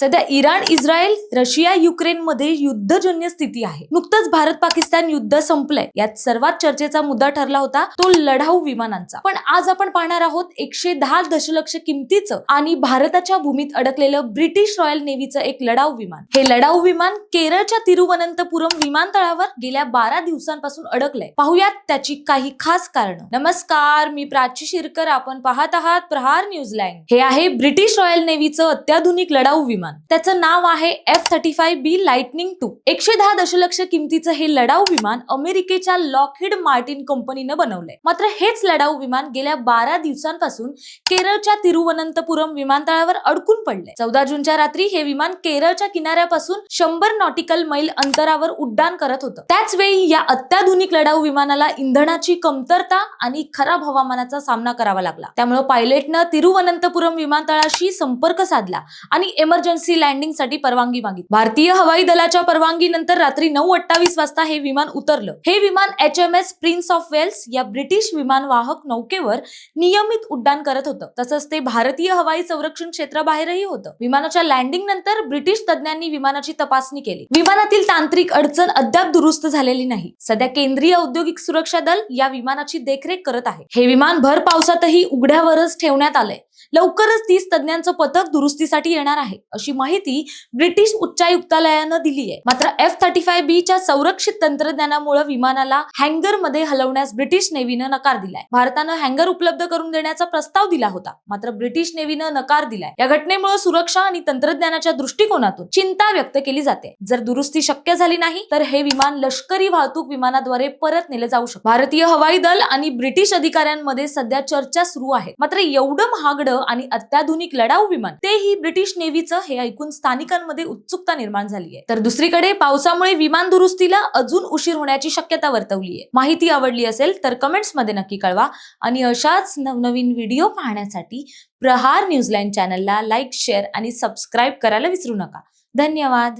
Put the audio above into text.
सध्या इराण Israel Russia Ukraine मध्ये युद्धजन्य स्थिती आहे. नुकतंच भारत पाकिस्तान युद्ध संपलंय. यात सर्वात चर्चेचा मुद्दा ठरला होता तो लढाऊ विमानांचा. पण आज आपण पाहणार आहोत एकशे दहा दशलक्ष किमतीचं आणि भारताच्या भूमीत अडकलेलं ब्रिटिश रॉयल नेव्हीचं एक लढाऊ विमान. हे लढाऊ विमान केरळच्या तिरुवनंतपुरम विमानतळावर गेल्या बारा दिवसांपासून अडकलंय. पाहुयात त्याची काही खास कारण. नमस्कार मी प्राची शिरकर. आपण पाहत आहात प्रहार न्यूझीलँड हे आहे ब्रिटिश रॉयल नेव्हीचं अत्याधुनिक लढाऊ विमान. त्याचं नाव आहे F thirty five B lightning two एकशे दहा दशलक्ष किमतीचं हे लढाऊ विमान अमेरिकेच्या लॉकहिड मार्टिन कंपनीनं बनवलंय. मात्र हेच लढाऊ विमान गेल्या बारा दिवसांपासून केरळच्या तिरुवनंतपुरम विमानतळावर अडकून पडले चौदा जूनच्या रात्री हे विमान केरळच्या किनाऱ्यापासून शंभर नॉटिकल मैल अंतरावर उड्डाण करत होतं. त्याच वेळी या अत्याधुनिक लढाऊ विमानाला इंधनाची कमतरता आणि खराब हवामानाचा सामना करावा लागला. त्यामुळे पायलटनं तिरुवनंतपुरम विमानतळाशी संपर्क साधला आणि इमर्जन्सी सी लँडिंगसाठी परवानगी मागितली. भारतीय हवाई दलाच्या परवानगीनंतर रात्री नऊ अठ्ठावीस वाजता हे विमान उतरलं. हे विमान H M S Prince of Wales या ब्रिटिश विमानवाहक नौकेवर नियमित उड्डाण करत होतं. तसंच ते भारतीय हवाई संरक्षण क्षेत्राबाहेरही होतं. विमानाच्या लँडिंग नंतर ब्रिटिश तज्ज्ञांनी विमानाची तपासणी केली. विमानातील तांत्रिक अडचण अद्याप दुरुस्त झालेली नाही. सध्या केंद्रीय औद्योगिक सुरक्षा दल या विमानाची देखरेख करत आहे. हे विमान भर पावसातही उघड्यावरच ठेवण्यात आलंय. लवकरच तीस तज्ज्ञांचं पथक दुरुस्तीसाठी येणार आहे. अशी माहिती ब्रिटिश उच्चायुक्तालयानं दिली आहे. मात्र एफ थर्टी फाय बी च्या संरक्षित तंत्रज्ञानामुळे विमानाला हँगरमध्ये हलवण्यास ब्रिटिश नेव्हीनं नकार दिलाय. भारतानं हँगर उपलब्ध करून देण्याचा प्रस्ताव दिला होता. मात्र ब्रिटिश नेव्हीनं नकार दिलाय. या घटनेमुळे सुरक्षा आणि तंत्रज्ञानाच्या दृष्टिकोनातून चिंता व्यक्त केली जाते. जर दुरुस्ती शक्य झाली नाही तर हे विमान लष्करी वाहतूक विमानाद्वारे परत नेलं जाऊ शकते. भारतीय हवाई दल आणि ब्रिटिश अधिकाऱ्यांमध्ये सध्या चर्चा सुरू आहे. मात्र एवढं महागडं आणि अत्याधुनिक लढाऊ विमान. तेही ब्रिटिश नेव्हीचं हे ऐकून स्थानिकांमध्ये उत्सुकता निर्माण झाली आहे तर दुसरीकडे पावसामुळे विमान दुरुस्तीला अजून उशीर होण्याची शक्यता वर्तवली आहे माहिती आवडली असेल तर कमेंट्समध्ये नक्की कळवा आणि अशाच नवनवीन व्हिडिओ पाहण्यासाठी प्रहार न्यूजलँड चॅनलला लाईक शेअर आणि सबस्क्राईब करायला विसरू नका. धन्यवाद.